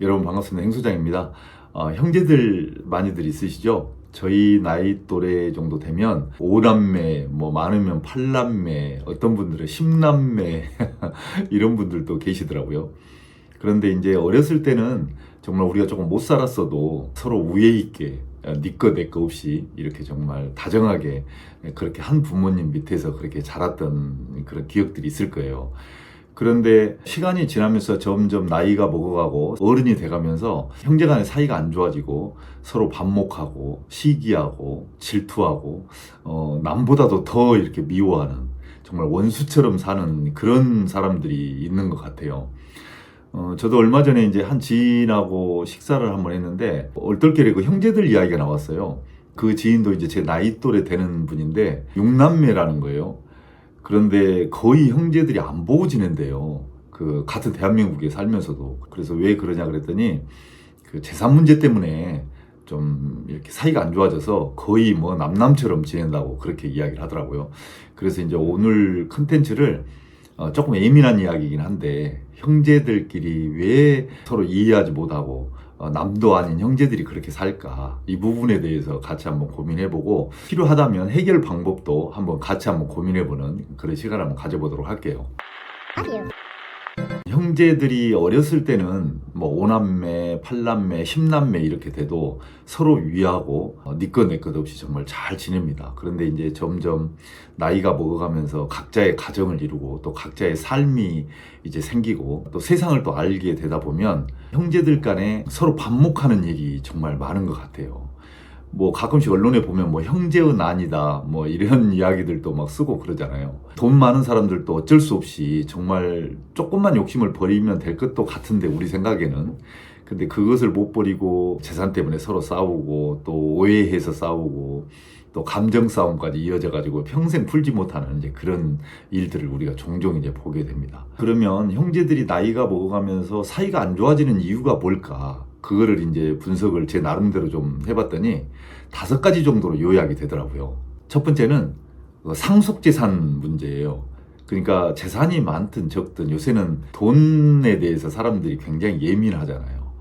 여러분 반갑습니다. 행소장입니다. 어, 형제들 많이들 있으시죠? 저희 나이 또래 정도 되면 5남매, 뭐 많으면 8남매, 어떤 분들은 10남매 이런 분들도 계시더라고요. 그런데 이제 어렸을 때는 정말 우리가 조금 못 살았어도 서로 우애 있게 니꺼 내꺼 없이 이렇게 정말 다정하게 그렇게 한 부모님 밑에서 그렇게 자랐던 그런 기억들이 있을 거예요. 그런데 시간이 지나면서 점점 나이가 먹어가고 어른이 돼가면서 형제 간의 사이가 안 좋아지고 서로 반목하고 시기하고 질투하고 어, 남보다도 더 이렇게 미워하는 정말 원수처럼 사는 그런 사람들이 있는 것 같아요. 어, 저도 얼마 전에 이제 한 지인하고 식사를 한번 했는데 얼떨결에 그 형제들 이야기가 나왔어요. 그 지인도 이제 제 나이 또래 되는 분인데 육남매라는 거예요. 그런데 거의 형제들이 안 보고 지낸대요. 그 같은 대한민국에 살면서도. 그래서 왜 그러냐 그랬더니 그 재산 문제 때문에 좀 이렇게 사이가 안 좋아져서 거의 뭐 남남처럼 지낸다고 그렇게 이야기를 하더라고요. 그래서 이제 오늘 컨텐츠를 어, 조금 예민한 이야기이긴 한데 형제들끼리 왜 서로 이해하지 못하고 어, 남도 아닌 형제들이 그렇게 살까 이 부분에 대해서 같이 한번 고민해보고 필요하다면 해결 방법도 한번 같이 한번 고민해보는 그런 시간을 한번 가져보도록 할게요. 형제들이 어렸을 때는 뭐 5남매, 8남매, 10남매 이렇게 돼도 서로 위하고 어, 니꺼 내꺼 없이 정말 잘 지냅니다. 그런데 이제 점점 나이가 먹어가면서 각자의 가정을 이루고 또 각자의 삶이 이제 생기고 또 세상을 또 알게 되다 보면 형제들 간에 서로 반목하는 일이 정말 많은 것 같아요. 뭐 가끔씩 언론에 보면 뭐 형제의 난이다 뭐 이런 이야기들도 막 쓰고 그러잖아요. 돈 많은 사람들도 어쩔 수 없이 정말 조금만 욕심을 버리면 될 것도 같은데 우리 생각에는 근데 그것을 못 버리고 재산 때문에 서로 싸우고 또 오해해서 싸우고 또 감정 싸움까지 이어져 가지고 평생 풀지 못하는 이제 그런 일들을 우리가 종종 이제 보게 됩니다. 그러면 형제들이 나이가 먹어가면서 사이가 안 좋아지는 이유가 뭘까? 그거를 이제 분석을 제 나름대로 좀 해봤더니 다섯 가지 정도로 요약이 되더라고요. 첫 번째는 그 상속재산 문제예요. 그러니까 재산이 많든 적든 요새는 돈에 대해서 사람들이 굉장히 예민하잖아요.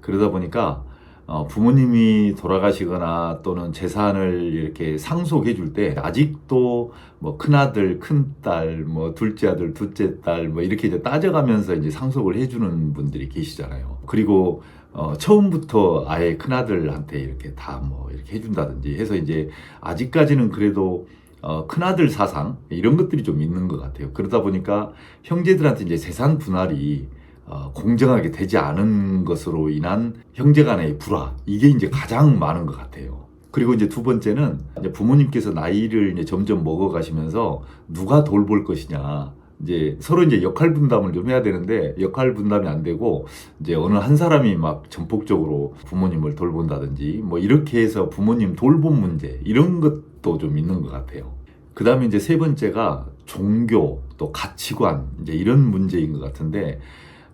그러다 보니까 어, 부모님이 돌아가시거나 또는 재산을 이렇게 상속해 줄 때 아직도 뭐 큰아들, 큰딸, 뭐 둘째 아들, 둘째 딸 뭐 이렇게 이제 따져가면서 이제 상속을 해 주는 분들이 계시잖아요. 그리고 어, 처음부터 아예 큰아들한테 이렇게 다 뭐 이렇게 해 준다든지 해서 이제 아직까지는 그래도 어, 큰아들 사상 이런 것들이 좀 있는 것 같아요. 그러다 보니까 형제들한테 이제 재산 분할이 어, 공정하게 되지 않은 것으로 인한 형제 간의 불화 이게 이제 가장 많은 것 같아요. 그리고 이제 두 번째는 이제 부모님께서 나이를 이제 점점 먹어 가시면서 누가 돌볼 것이냐 이제 서로 이제 역할 분담을 좀 해야 되는데 역할 분담이 안 되고 이제 어느 한 사람이 막 전폭적으로 부모님을 돌본다든지 뭐 이렇게 해서 부모님 돌봄 문제 이런 것도 좀 있는 것 같아요. 그 다음에 이제 세 번째가 종교 또 가치관 이제 이런 문제인 것 같은데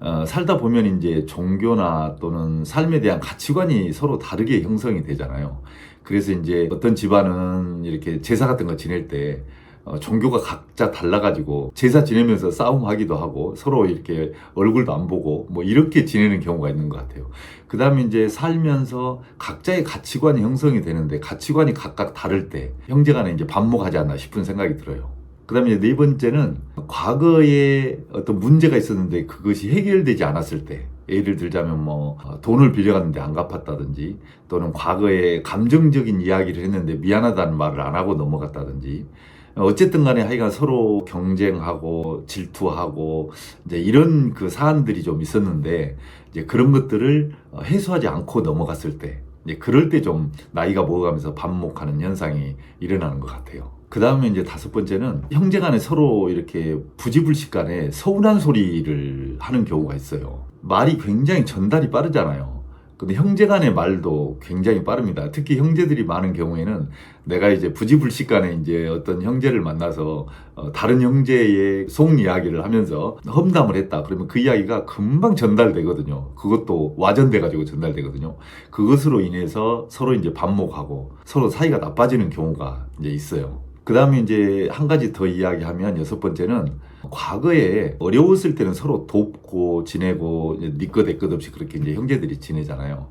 어, 살다 보면 이제 종교나 또는 삶에 대한 가치관이 서로 다르게 형성이 되잖아요. 그래서 이제 어떤 집안은 이렇게 제사 같은 거 지낼 때 어, 종교가 각자 달라가지고 제사 지내면서 싸움하기도 하고 서로 이렇게 얼굴도 안 보고 뭐 이렇게 지내는 경우가 있는 것 같아요. 그 다음에 이제 살면서 각자의 가치관이 형성이 되는데 가치관이 각각 다를 때 형제간에 이제 반목하지 않나 싶은 생각이 들어요. 그 다음에 네 번째는 과거에 어떤 문제가 있었는데 그것이 해결되지 않았을 때 예를 들자면 뭐 어, 돈을 빌려갔는데 안 갚았다든지 또는 과거에 감정적인 이야기를 했는데 미안하다는 말을 안 하고 넘어갔다든지 어쨌든 간에 하여간 서로 경쟁하고 질투하고 이제 이런 그 사안들이 좀 있었는데 이제 그런 것들을 어, 해소하지 않고 넘어갔을 때 이제 그럴 때 좀 나이가 먹어가면서 반목하는 현상이 일어나는 것 같아요. 그 다음에 이제 다섯 번째는 형제 간에 서로 이렇게 부지불식 간에 서운한 소리를 하는 경우가 있어요. 말이 굉장히 전달이 빠르잖아요. 근데 형제 간의 말도 굉장히 빠릅니다. 특히 형제들이 많은 경우에는 내가 이제 부지불식 간에 이제 어떤 형제를 만나서 어, 다른 형제의 속 이야기를 하면서 험담을 했다. 그러면 그 이야기가 금방 전달되거든요. 그것도 와전돼가지고 전달되거든요. 그것으로 인해서 서로 이제 반목하고 서로 사이가 나빠지는 경우가 이제 있어요. 그 다음에 이제 한 가지 더 이야기하면 여섯 번째는 과거에 어려웠을 때는 서로 돕고 지내고 니꺼 내꺼 없이 그렇게 이제 형제들이 지내잖아요.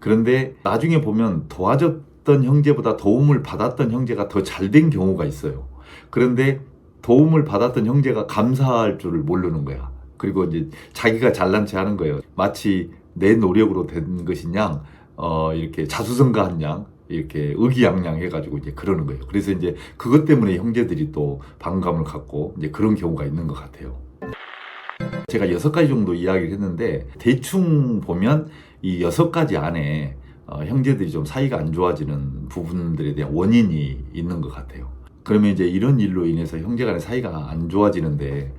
그런데 나중에 보면 도와줬던 형제보다 도움을 받았던 형제가 더 잘 된 경우가 있어요. 그런데 도움을 받았던 형제가 감사할 줄을 모르는 거야. 그리고 이제 자기가 잘난 체 하는 거예요. 마치 내 노력으로 된 것이냐, 어, 이렇게 자수성가한 양, 이렇게 의기양양 해가지고 이제 그러는 거예요. 그래서 이제 그것 때문에 형제들이 또 반감을 갖고 이제 그런 경우가 있는 것 같아요. 제가 여섯 가지 정도 이야기를 했는데 대충 보면 이 여섯 가지 안에 어, 형제들이 좀 사이가 안 좋아지는 부분들에 대한 원인이 있는 것 같아요. 그러면 이제 이런 일로 인해서 형제 간의 사이가 안 좋아지는데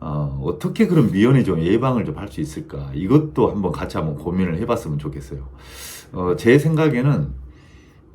어, 어떻게 그런 미연에 좀 예방을 좀 할 수 있을까? 이것도 한번 같이 한번 고민을 해봤으면 좋겠어요. 어, 제 생각에는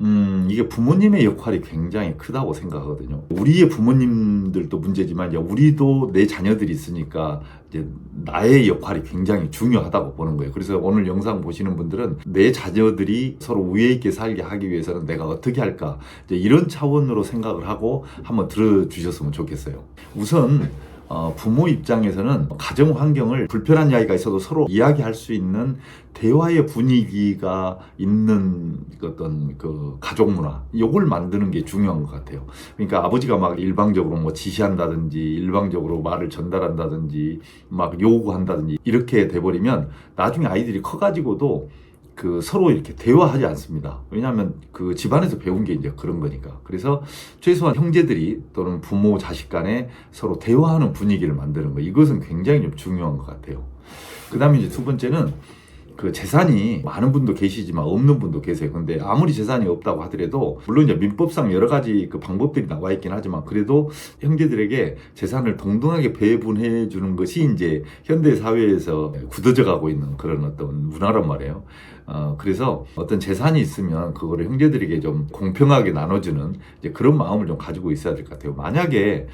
음, 이게 부모님의 역할이 굉장히 크다고 생각하거든요. 우리의 부모님들도 문제지만, 우리도 내 자녀들이 있으니까, 이제 나의 역할이 굉장히 중요하다고 보는 거예요. 그래서 오늘 영상 보시는 분들은 내 자녀들이 서로 우애 있게 살게 하기 위해서는 내가 어떻게 할까, 이런 차원으로 생각을 하고 한번 들어주셨으면 좋겠어요. 우선, 어, 부모 입장에서는 가정 환경을 불편한 이야기가 있어도 서로 이야기할 수 있는 대화의 분위기가 있는 어떤 그 가족 문화 요걸 만드는 게 중요한 것 같아요. 그러니까 아버지가 막 일방적으로 뭐 지시한다든지 일방적으로 말을 전달한다든지 막 요구한다든지 이렇게 돼버리면 나중에 아이들이 커가지고도 그 서로 이렇게 대화하지 않습니다. 왜냐하면 그 집안에서 배운 게 이제 그런 거니까. 그래서 최소한 형제들이 또는 부모 자식 간에 서로 대화하는 분위기를 만드는 거 이것은 굉장히 좀 중요한 것 같아요. 그 다음에 이제 두 번째는 그 재산이 많은 분도 계시지만 없는 분도 계세요. 근데 아무리 재산이 없다고 하더라도 물론 이제 민법상 여러 가지 그 방법들이 나와 있긴 하지만 그래도 형제들에게 재산을 동등하게 배분해 주는 것이 이제 현대 사회에서 굳어져 가고 있는 그런 어떤 문화란 말이에요. 어, 그래서 어떤 재산이 있으면 그거를 형제들에게 좀 공평하게 나눠주는 그런 마음을 좀 가지고 있어야 될 것 같아요. 만약에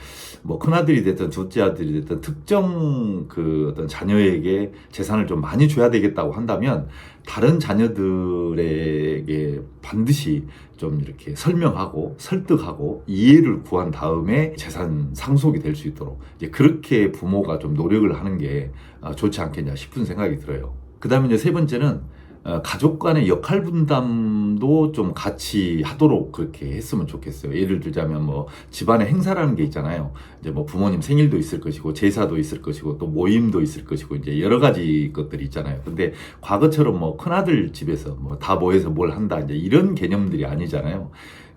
뭐 큰아들이 됐든 둘째 아들이 됐든 특정 그 어떤 자녀에게 재산을 좀 많이 줘야 되겠다고 한다면 다른 자녀들에게 반드시 좀 이렇게 설명하고 설득하고 이해를 구한 다음에 재산 상속이 될 수 있도록 이제 그렇게 부모가 좀 노력을 하는 게 어, 좋지 않겠냐 싶은 생각이 들어요. 그 다음에 이제 세 번째는 어, 가족 간의 역할 분담도 좀 같이 하도록 그렇게 했으면 좋겠어요. 예를 들자면 뭐 집안의 행사라는 게 있잖아요. 이제 뭐 부모님 생일도 있을 것이고 제사도 있을 것이고 또 모임도 있을 것이고 이제 여러 가지 것들이 있잖아요. 근데 과거처럼 뭐 큰아들 집에서 뭐 다 모여서 뭘 한다 이제 이런 개념들이 아니잖아요.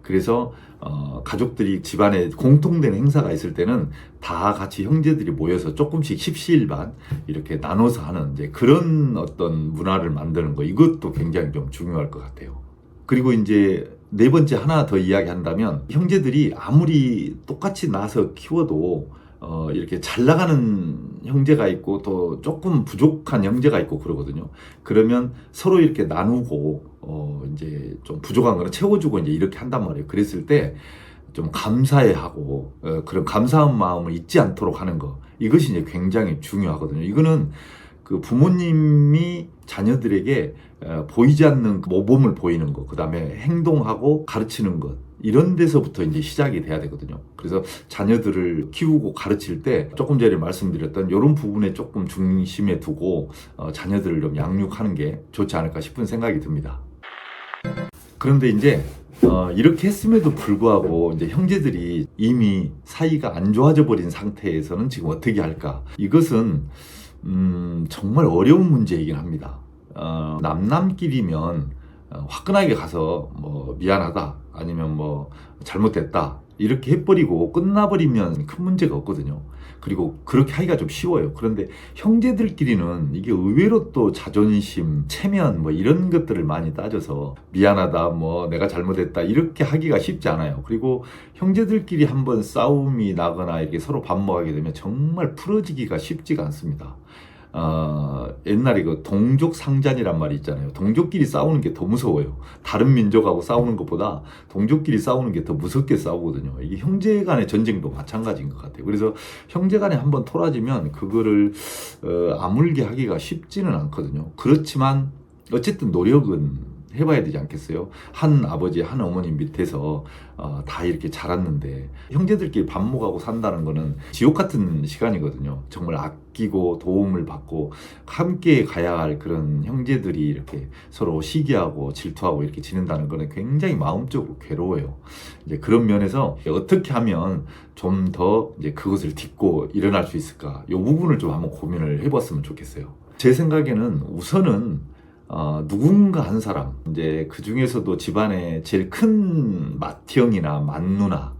그래서 어, 가족들이 집안에 공통된 행사가 있을 때는 다 같이 형제들이 모여서 조금씩 십시일반 이렇게 나눠서 하는 이제 그런 어떤 문화를 만드는 거 이것도 굉장히 좀 중요할 것 같아요. 그리고 이제 네 번째 하나 더 이야기한다면 형제들이 아무리 똑같이 낳아서 키워도 어, 이렇게 잘 나가는 형제가 있고 또 조금 부족한 형제가 있고 그러거든요. 그러면 서로 이렇게 나누고 어, 이제 좀 부족한 거는 채워주고 이제 이렇게 한단 말이에요. 그랬을 때 좀 감사해 하고 어, 그런 감사한 마음을 잊지 않도록 하는 거 이것이 이제 굉장히 중요하거든요. 이거는 그 부모님이 자녀들에게 어, 보이지 않는 그 모범을 보이는 것, 그 다음에 행동하고 가르치는 것, 이런 데서부터 이제 시작이 돼야 되거든요. 그래서 자녀들을 키우고 가르칠 때 조금 전에 말씀드렸던 이런 부분에 조금 중심에 두고 어, 자녀들을 좀 양육하는 게 좋지 않을까 싶은 생각이 듭니다. 그런데 이제 어, 이렇게 했음에도 불구하고 이제 형제들이 이미 사이가 안 좋아져 버린 상태에서는 지금 어떻게 할까? 이것은 음, 정말 어려운 문제이긴 합니다. 어, 남남끼리면 어, 화끈하게 가서 뭐 미안하다 아니면 뭐 잘못됐다 이렇게 해버리고 끝나버리면 큰 문제가 없거든요. 그리고 그렇게 하기가 좀 쉬워요. 그런데 형제들끼리는 이게 의외로 또 자존심, 체면 뭐 이런 것들을 많이 따져서 미안하다, 뭐 내가 잘못했다 이렇게 하기가 쉽지 않아요. 그리고 형제들끼리 한번 싸움이 나거나 이렇게 서로 반목하게 되면 정말 풀어지기가 쉽지가 않습니다. 어, 옛날에 그 동족 상잔이란 말이 있잖아요. 동족끼리 싸우는 게 더 무서워요. 다른 민족하고 싸우는 것보다 동족끼리 싸우는 게 더 무섭게 싸우거든요. 이게 형제 간의 전쟁도 마찬가지인 것 같아요. 그래서 형제 간에 한번 토라지면 그거를 어, 아물게 하기가 쉽지는 않거든요. 그렇지만 어쨌든 노력은 해봐야 되지 않겠어요? 한 아버지, 한 어머니 밑에서 어, 다 이렇게 자랐는데 형제들끼리 밥 먹하고 산다는 거는 지옥 같은 시간이거든요. 정말 아끼고 도움을 받고 함께 가야 할 그런 형제들이 이렇게 서로 시기하고 질투하고 이렇게 지낸다는 거는 굉장히 마음적으로 괴로워요. 이제 그런 면에서 어떻게 하면 좀 더 이제 그것을 딛고 일어날 수 있을까? 이 부분을 좀 한번 고민을 해봤으면 좋겠어요. 제 생각에는 우선은 어, 누군가 한 사람, 이제 그 중에서도 집안에 제일 큰 맏형이나 맏누나,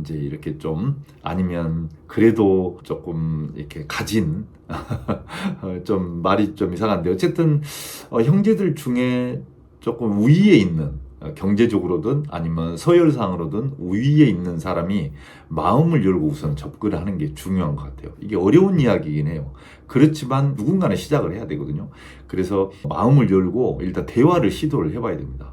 이제 이렇게 좀 아니면 그래도 조금 이렇게 가진 어, 좀 말이 좀 이상한데 어쨌든 어, 형제들 중에 조금 우위에 있는 어, 경제적으로든 아니면 서열상으로든 우위에 있는 사람이 마음을 열고 우선 접근을 하는 게 중요한 것 같아요. 이게 어려운 이야기이긴 해요. 그렇지만 누군가는 시작을 해야 되거든요. 그래서 마음을 열고 일단 대화를 시도를 해봐야 됩니다.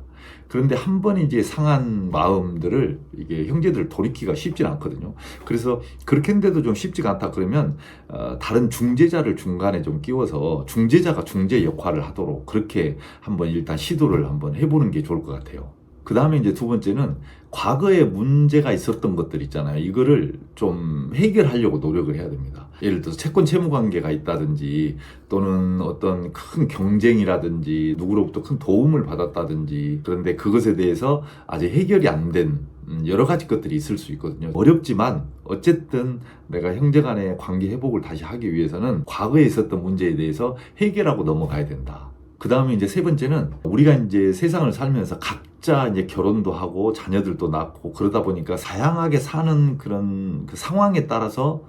그런데 한 번 이제 상한 마음들을 이게 형제들 돌이키기가 쉽진 않거든요. 그래서 그렇게 했는데도 좀 쉽지가 않다 그러면 어, 다른 중재자를 중간에 좀 끼워서 중재자가 중재 역할을 하도록 그렇게 한번 일단 시도를 한번 해보는 게 좋을 것 같아요. 그 다음에 이제 두 번째는 과거에 문제가 있었던 것들 있잖아요. 이거를 좀 해결하려고 노력을 해야 됩니다. 예를 들어서 채권 채무 관계가 있다든지 또는 어떤 큰 경쟁이라든지 누구로부터 큰 도움을 받았다든지 그런데 그것에 대해서 아직 해결이 안된 음, 여러 가지 것들이 있을 수 있거든요. 어렵지만 어쨌든 내가 형제 간의 관계 회복을 다시 하기 위해서는 과거에 있었던 문제에 대해서 해결하고 넘어가야 된다. 그 다음에 이제 세 번째는 우리가 이제 세상을 살면서 각 자 이제 결혼도 하고 자녀들도 낳고 그러다 보니까 다양하게 사는 그런 그 상황에 따라서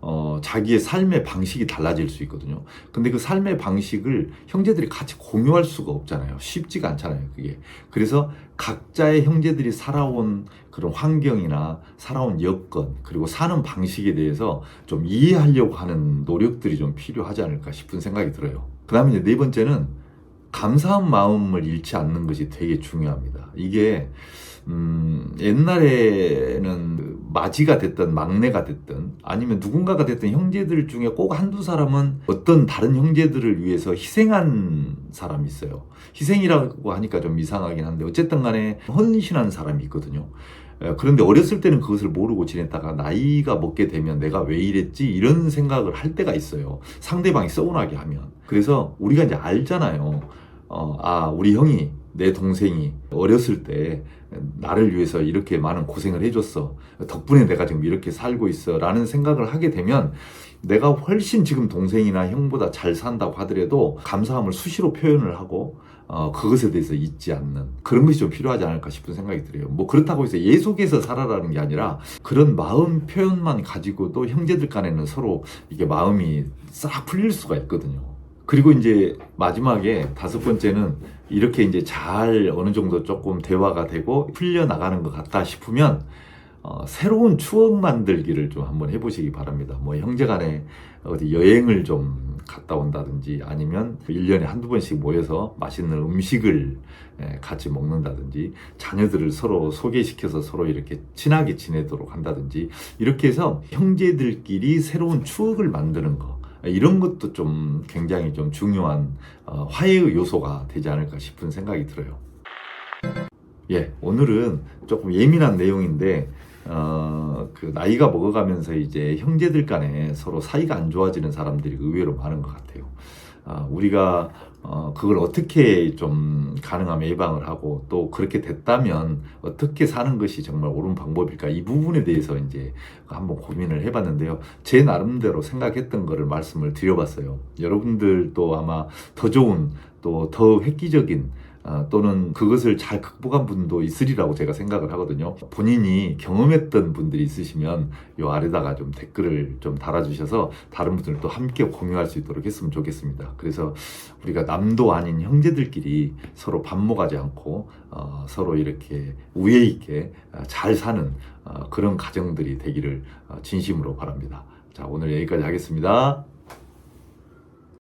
어, 자기의 삶의 방식이 달라질 수 있거든요. 근데 그 삶의 방식을 형제들이 같이 공유할 수가 없잖아요. 쉽지가 않잖아요, 그게. 그래서 각자의 형제들이 살아온 그런 환경이나 살아온 여건, 그리고 사는 방식에 대해서 좀 이해하려고 하는 노력들이 좀 필요하지 않을까 싶은 생각이 들어요. 그 다음에 이제 네 번째는 감사한 마음을 잃지 않는 것이 되게 중요합니다. 이게 음, 옛날에는 그 마지가 됐든 막내가 됐든 아니면 누군가가 됐든 형제들 중에 꼭 한두 사람은 어떤 다른 형제들을 위해서 희생한 사람이 있어요. 희생이라고 하니까 좀 이상하긴 한데 어쨌든 간에 헌신한 사람이 있거든요. 에, 그런데 어렸을 때는 그것을 모르고 지냈다가 나이가 먹게 되면 내가 왜 이랬지 이런 생각을 할 때가 있어요. 상대방이 서운하게 하면. 그래서 우리가 이제 알잖아요. 어, 아, 우리 형이 내 동생이 어렸을 때 나를 위해서 이렇게 많은 고생을 해줬어. 덕분에 내가 지금 이렇게 살고 있어. 라는 생각을 하게 되면 내가 훨씬 지금 동생이나 형보다 잘 산다고 하더라도 감사함을 수시로 표현을 하고 어, 그것에 대해서 잊지 않는 그런 것이 좀 필요하지 않을까 싶은 생각이 들어요. 뭐 그렇다고 해서 예속에서 살아라는 게 아니라 그런 마음 표현만 가지고도 형제들 간에는 서로 이게 마음이 싹 풀릴 수가 있거든요. 그리고 이제 마지막에 다섯 번째는 이렇게 이제 잘 어느 정도 조금 대화가 되고 풀려 나가는 것 같다 싶으면 어, 새로운 추억 만들기를 좀 한번 해보시기 바랍니다. 뭐 형제 간에 어디 여행을 좀 갔다 온다든지 아니면 1년에 한두 번씩 모여서 맛있는 음식을 예, 같이 먹는다든지 자녀들을 서로 소개시켜서 서로 이렇게 친하게 지내도록 한다든지 이렇게 해서 형제들끼리 새로운 추억을 만드는 거 이런 것도 좀 굉장히 좀 중요한 어, 화해의 요소가 되지 않을까 싶은 생각이 들어요. 예, 오늘은 조금 예민한 내용인데, 어, 그 나이가 먹어가면서 이제 형제들 간에 서로 사이가 안 좋아지는 사람들이 의외로 많은 것 같아요. 아, 우리가 어, 그걸 어떻게 좀 가능하면 예방을 하고 또 그렇게 됐다면 어떻게 사는 것이 정말 옳은 방법일까 이 부분에 대해서 이제 한번 고민을 해봤는데요. 제 나름대로 생각했던 거를 말씀을 드려봤어요. 여러분들도 아마 더 좋은 또 더 획기적인 어, 또는 그것을 잘 극복한 분도 있으리라고 제가 생각을 하거든요. 본인이 경험했던 분들이 있으시면 요 아래다가 좀 댓글을 좀 달아주셔서 다른 분들도 함께 공유할 수 있도록 했으면 좋겠습니다. 그래서 우리가 남도 아닌 형제들끼리 서로 반목하지 않고 어, 서로 이렇게 우애 있게 어, 잘 사는 어, 그런 가정들이 되기를 어, 진심으로 바랍니다. 자 오늘 여기까지 하겠습니다.